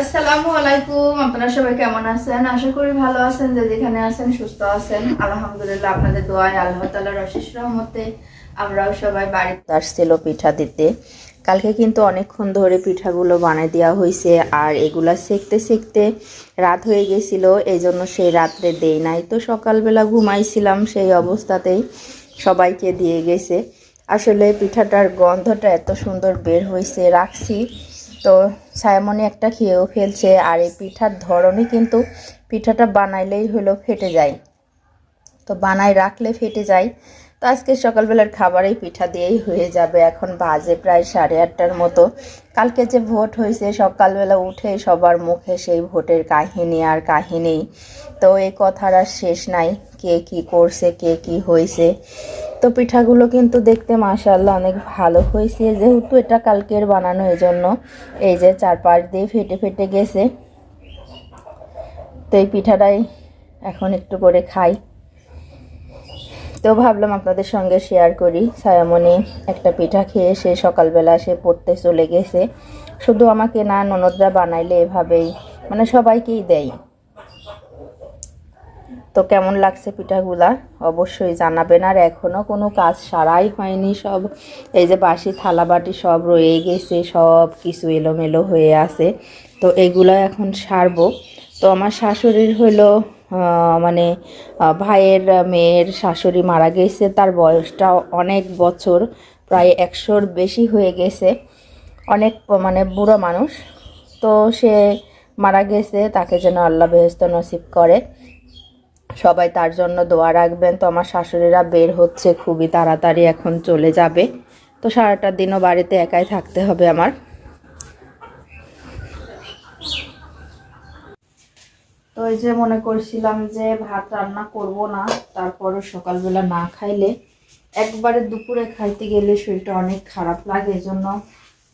আসসালামু আলাইকুম, আপনারা সবাই কেমন আছেন? আশা করি ভালো আছেন, যে যেখানে আছেন সুস্থ আছেন। আলহামদুলিল্লাহ, আপনাদের দোয়ায় আল্লাহ তালার অশেষ রহমতে আমরাও সবাই বাড়িতে আসছিল পিঠা দিতে। কালকে কিন্তু অনেকক্ষণ ধরে পিঠাগুলো বানিয়ে দেওয়া হয়েছে, আর এগুলা সেকতে সেকতে রাত হয়ে গেছিল এই জন্য সেই রাত্রে দেই নাই। তো সকালবেলা ঘুমাইছিলাম সেই অবস্থাতেই সবাইকে দিয়ে গেছে। আসলে পিঠাটার গন্ধটা এত সুন্দর বের হয়েছে, রাখছি। তো ছায়ামণি একটা খেয়েও ফেলছে আর এই পিঠার ধরনই কিন্তু পিঠাটা বানাইলেই হলো ফেটে যায়। তো বানায় রাখলে ফেটে যায়। তো আজকে সকালবেলার খাবারেই পিঠা দিয়েই হয়ে যাবে। এখন বাজে প্রায় সাড়ে আটটার মতো। কালকে যে ভোট হয়েছে, সকালবেলা উঠে সবার মুখে সেই ভোটের কাহিনী আর কাহিনী। তো এই কথার আর শেষ নাই, কে কি করছে, কে কি হয়েছে। তো পিঠাগুলো কিন্তু দেখতে মাশাল্লাহ অনেক ভালো হয়েছে, যেহেতু এটা কালকের বানানো এই জন্য এই যে চারপাশ দিয়ে ফেটে ফেটে গেছে। তো এই পিঠাটাই এখন একটু করে খাই। তো ভাবলাম আপনাদের সঙ্গে শেয়ার করি। ছায়ামণি একটা পিঠা খেয়ে সে সকালবেলা সে পড়তে চলে গেছে। শুধু আমাকে না, ননদরা বানাইলে এভাবেই মানে সবাইকেই দেয়। তো কেমন লাগছে পিঠাগুলা? অবশ্যই জানাবেন। আর এখনও কোনো কাজ সারাই হয়নি সব। এই যে বাসি থালা বাটি সব রয়ে গেছে, সব কিছু এলোমেলো হয়ে আছে। তো এগুলো এখন সারবো। তো আমার শাশুড়ির হলো মানে ভাইয়ের মেয়ের শাশুড়ি মারা গেছে, তার বয়সটা অনেক বছর, প্রায় একশোর বেশি হয়ে গেছে। অনেক মানে বুড়ো মানুষ। তো সে মারা গেছে, তাকে যেন আল্লাহ বেহেস্ত নসিব করে। সবাই তার জন্য দোয়া রাখবেন। তো আমার শাশুড়িরা বের হচ্ছে খুবই তাড়াতাড়ি, এখন চলে যাবে। তো সারাটা দিনও বাড়িতে একাই থাকতে হবে আমার। এই যে মনে করছিলাম যে ভাত রান্না করব না তারপরে সকালবেলা না খাইলে একবারে দুপুরে খাইতে গেলে শরীরটা অনেক খারাপ লাগে এই জন্য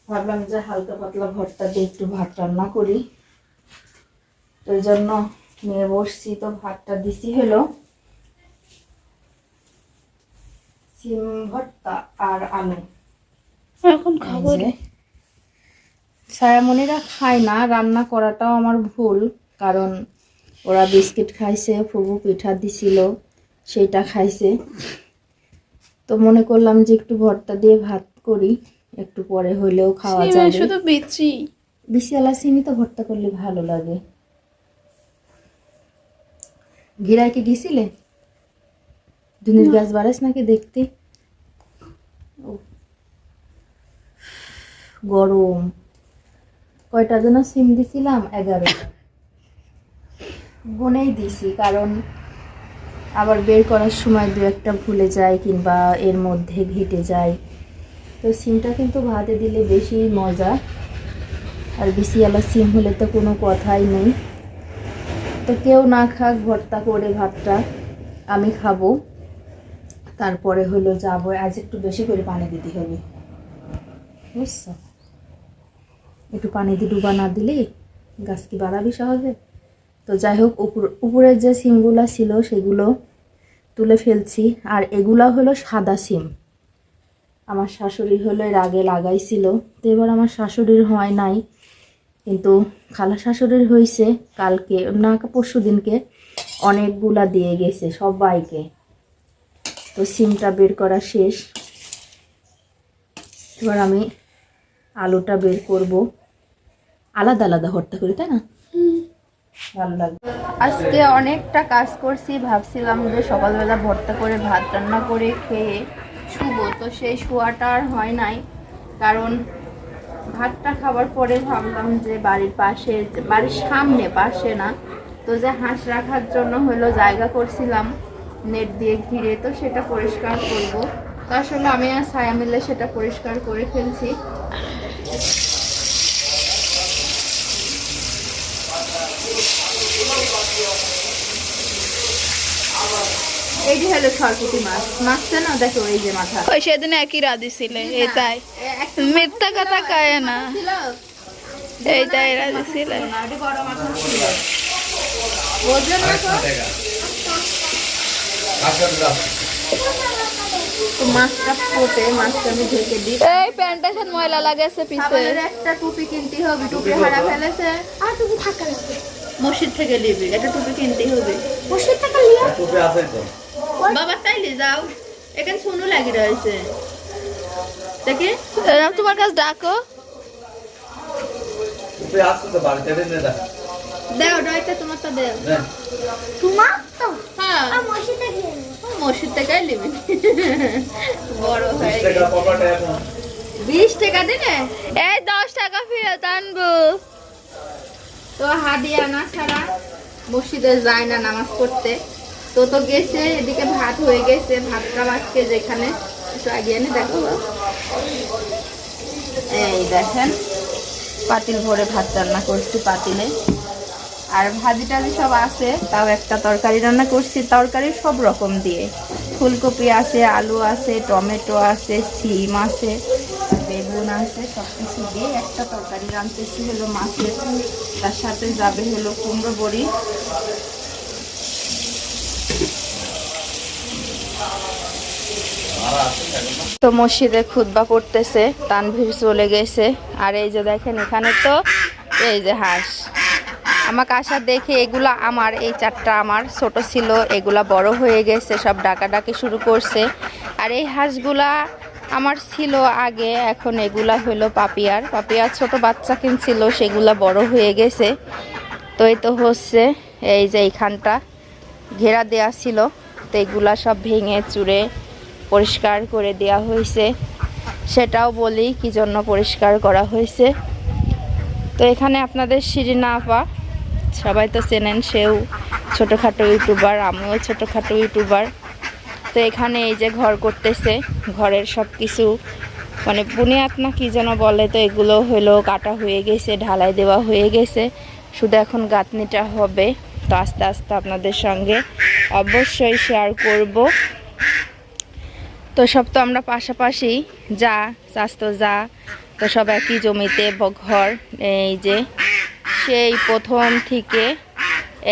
ভাবলাম যে হালকা পাতলা ভর্তা দিয়ে একটু ভাত রান্না করি। তো এই জন্য নিয়ে বসছি তো ভাতটা দিছি হলো। সিম ভর্তা আর আলু। এখন খাব। ছায়ামণিরা খায় না রান্না করাটাও আমার ভুল কারণ ওরা বিস্কিট খাইছে ফুবু পিঠা দিছিল সেইটা খাইছে। তো মনে করলাম যে একটু ভর্তা দিয়ে ভাত করি একটু পরে হইলেও খাওয়া যাবে। শুধু বিচি? বিশালা সিমি তো ভর্তা করলে ভালো লাগে। ঘিরায় কি গেছিলে? দিনের গ্যাস বাড়াস নাকি দেখতে? ও, গরম। কয়টা যেন সিম দিছিলাম? এগারো গুনেই দিছি কারণ আবার বের করার সময় দু একটা ভুলে যায় কিংবা এর মধ্যে ঘেটে যায়। তো সিমটা কিন্তু ভাতে দিলে বেশি মজা, আর বিসিয়ালা সিম হলে তো কোনো কথাই নেই। তো কেউ না খাক ভর্তা করে ভাতটা, আমি খাব। তারপরে হলো যাব, আজ একটু বেশি করে পানি দিতে হবে। বুঝছ? একটু পানি দিয়ে ডুবা না দিলে গাছ কি বাড়াবি সহজে? তো যাই হোক উপর, উপরের যে সিমগুলো ছিল সেগুলো তুলে ফেলছি। আর এগুলা হলো সাদা সিম। আমার শাশুড়ি হলো এর আগে লাগাইছিল। তো এবার আমার শাশুড়ির হয় নাই। কিন্তু খালা শাশুড়ির হয়েছে কালকে, না, পরশু দিনকে অনেকগুলা দিয়ে গেছে সবাইকে। তো সিমটা বের করা শেষ। এবার আমি আলুটা বের করব। আলাদা আলাদা ভর্তা করি, তাই না? ভালো লাগবে আজকে অনেকটা কাজ করছি, ভাবছিলাম যে সকালবেলা ভর্তা করে ভাত রান্না করে খেয়ে শুবো। তো সেই শোয়াটা আর হয় নাই, কারণ ভাতটা খাবার পরে ভাবলাম যে বাড়ির পাশে, বাড়ির সামনে, পাশে না। তো যে হাঁস রাখার জন্য হলো জায়গা করছিলাম, নেট দিয়ে ঘিরে, তো সেটা পরিষ্কার করব। তো আসলে আমি আর ছায়া মিলে সেটা পরিষ্কার করে ফেলছি। এইটি হলো সরপুটি মাছ মাছটা না দেখো এই যে মাথা। ওই সেদিন একই রাধি ছিলে এটাই মিথ্যা কথা কয় না। এইটাই রাধি ছিলে। না এটা বড় মাথা ছিল। তো? তো মাছটা ফোটে মাছটা আমি ঢেকে দিই। এই প্যান্টটা সাথে ময়লা লাগেছে পিছে। একটা টুপি কিনতে হবে টুপি হারা ফেলেছে। আর তুমি থাকা লাগবে মসজিদ থেকে নিবি একটা টুপি কিনতে হবে। বসে থাকা লিয়া টুপি আছে তো। বাবা তাইলে যাও এখানে সোনু লাগি রয়েছে। দেখি। তোমার কাছে ডাকো। টুপি আছে তো বাড়িতে এনে দা দেও ডয়টা তোমার তো দেও। তোমার তো? হ্যাঁ। আর মসজিদে থেকে নিবি? বড় হয়ে বিশ টাকা দিনে এই দশ টাকা ফেরত আনব। তো হাদিয়া না ছাড়া মসজিদে যায় না নামাজ পড়তে। তো তো গেছে, এদিকে ভাত হয়ে গেছে ভাতটা আজকে যেখানে। একটু আগিয়ে নি দেখো। এই দেখেন, পাতিল ভরে ভাত রান্না করছি পাতিলে। আর ভাজি টাজি সব আছে, তাও একটা তরকারি রান্না করছি। তরকারি সব রকম দিয়ে। ফুলকপি আছে, আলু আছে, টমেটো আছে সিম আছে, বেগুন আছে, সব কিছু দিয়ে একটা তরকারি রাঁধতেছি। হলো মাছের, তার সাথে যাবে হলো কুমড়ো বড়ি। তো মসজিদে খুতবা পড়তেছে তানভীর চলে গেছে। আর এই যে দেখেন এখানে তো এই যে হাঁস। আমাকে আসা দেখে এগুলা আমার, এই চারটা আমার ছোট ছিল, এগুলা বড় হয়ে গেছে, সব ডাকাডাকি শুরু করছে। আর এই হাঁসগুলা আমার ছিল আগে, এখন এগুলা হলো পাপিয়ার। পাপিয়ার ছোট বাচ্চা কিনছিল, সেগুলা বড় হয়ে গেছে। তো এই তো হচ্ছে, এই যে এইখানটা ঘেরা দেয়া ছিল। এগুলা সব ভেঙে চুরে পরিষ্কার করে দেয়া হয়েছে। সেটাও বলি কি জন্য পরিষ্কার করা হয়েছে। তো এখানে আপনাদের শিরিনা আপা সবাই তো চেনেন সেও ছোটোখাটো ইউটিউবার, আমিও ছোটোখাটো ইউটিউবার। তো এখানে এই যে ঘর করতেছে, ঘরের সব কিছু মানে বুনিয়াদ না কি যেন বলে, তো এগুলো হলো কাটা হয়ে গেছে, ঢালাই দেওয়া হয়ে গেছে। শুধু এখন গাঁথনিটা হবে, তো আস্তে আস্তে আপনাদের সঙ্গে অবশ্যই শেয়ার করব। তো সব তো আমরা পাশাপাশি, যা স্বাস্থ্য যা, তো সব একই জমিতে ঘর, এই যে সেই প্রথম থেকে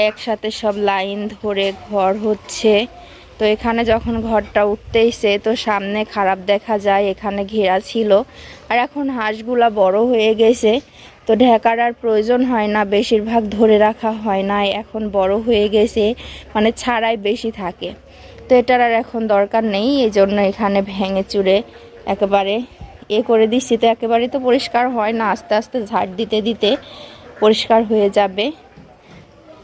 একসাথে সব লাইন ধরে ঘর হচ্ছে। তো এখানে যখন ঘরটা উঠতেইছে তো সামনে খারাপ দেখা যায়, এখানে ঘেরা ছিল। আর এখন হাঁসগুলা বড় হয়ে গেছে। তো ঢেকার আর প্রয়োজন হয় না, বেশিরভাগ ধরে রাখা হয় না, এখন বড় হয়ে গেছে মানে ছাড়াই বেশি থাকে। তো এটার আর এখন দরকার নেই এই জন্য এখানে ভেঙে চুরে একেবারে এ করে দিচ্ছি। তো একেবারেই তো পরিষ্কার হয় না, আস্তে আস্তে ঝাড় দিতে দিতে পরিষ্কার হয়ে যাবে।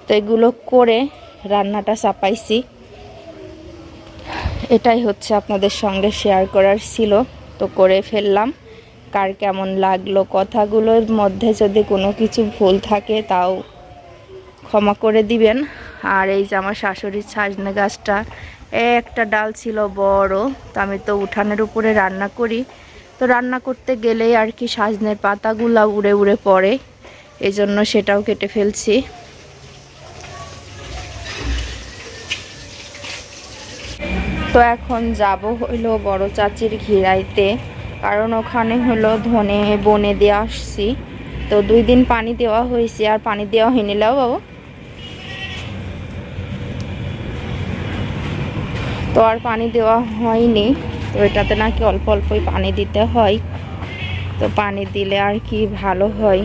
তো এগুলো করে রান্নাটা চাপাইছি। এটাই হচ্ছে আপনাদের সঙ্গে শেয়ার করার ছিল। তো করে ফেললাম। কার কেমন লাগল কথাগুলোর মধ্যে যদি কোনো কিছু ভুল থাকে তাও ক্ষমা করে দিবেন। আর এই যে আমার শাশুড়ির ছাজনে গাছটা একটা ডাল ছিল বড়, তো আমি তো উঠানের উপরে রান্না করি। তো রান্না করতে গেলেই আর কি সাজনের পাতাগুলা উড়ে উড়ে পড়ে এই জন্য সেটাও কেটে ফেলছি। তো এখন যাব হইল বড় চাচির ঘিরাইতে। কারণ ওখানে হলো ধনে বনে দিয়ে আসছি। তো দুই দিন পানি দেওয়া হয়েছে, আর পানি দেওয়া হয়নি। লাও বাবা। তো আর পানি দেওয়া হয়নি। তো এটাতে নাকি অল্প অল্পই পানি দিতে হয়। তো পানি দিলে আর কি ভালো হয়।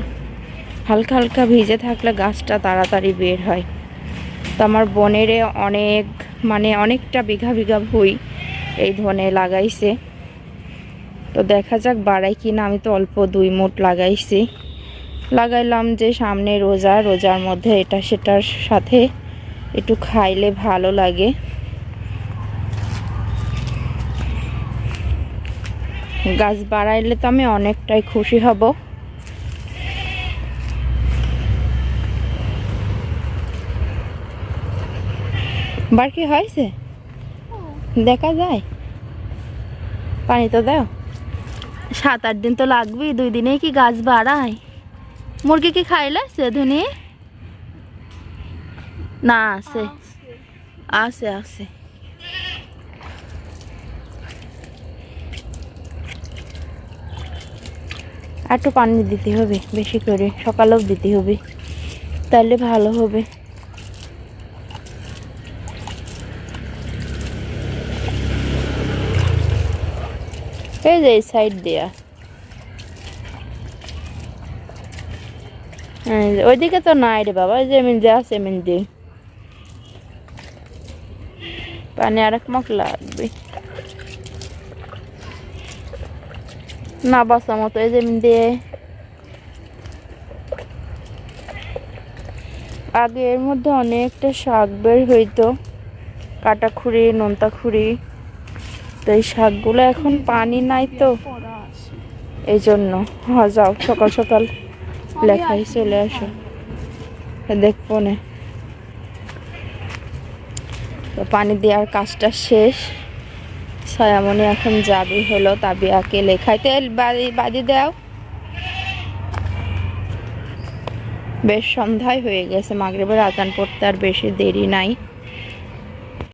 হালকা হালকা ভিজে থাকলে গাছটা তাড়াতাড়ি বের হয়। তো আমার বোনেরে অনেক মানে অনেকটা বিঘা বিঘা ভুই এই ধনে লাগাইছে। তো দেখা যাক বাড়াই কি না আমি তো অল্প দুই মুঠ লাগাইছি। লাগাইলাম যে সামনে রোজা রোজার মধ্যে এটা সেটার সাথে একটু খাইলে ভালো লাগে। গাছ বাড়াইলে তো আমি অনেকটাই খুশি হব। বার কি হয়েছে? দেখা যায়। পানি তো দাও। সাত আট দিন তো লাগবেই, দুই দিনে কি গাছ বাড়ায়? মুরগি কি খাইলে সে ধুনি? না, আছে। আছে আছে। একটু পানি দিতে হবে, বেশি করে। সকালেও দিতে হবে। তাহলে ভালো হবে। এই যে এই সাইড দিয়া। ওইদিকে তো নাই রে বাবা, ওই যে এমন যে আছে এমন দিয়ে পানি আর এক মাস লাগবে। না বাসা মতো এই যেমন দিয়ে। আগে এর মধ্যে অনেকটা শাক বের হইতো। কাটা খুঁড়ি নোনতা খুঁড়ি তো এই শাকগুলো এখন পানি নাই তো। এই জন্য হ্যাঁ যাও, সকাল সকাল লেখাই চলে আসো। দেখব না তো পানি দেওয়ার কাজটা শেষ। ছায়ামণি এখন যাবি হলো তাবি তাবিয়াকে লেখাইতে বাড়ি বাড়ি দাও। বেশ সন্ধ্যায় হয়ে গেছে, মাগরিবের আজান পড়তে আর বেশি দেরি নাই।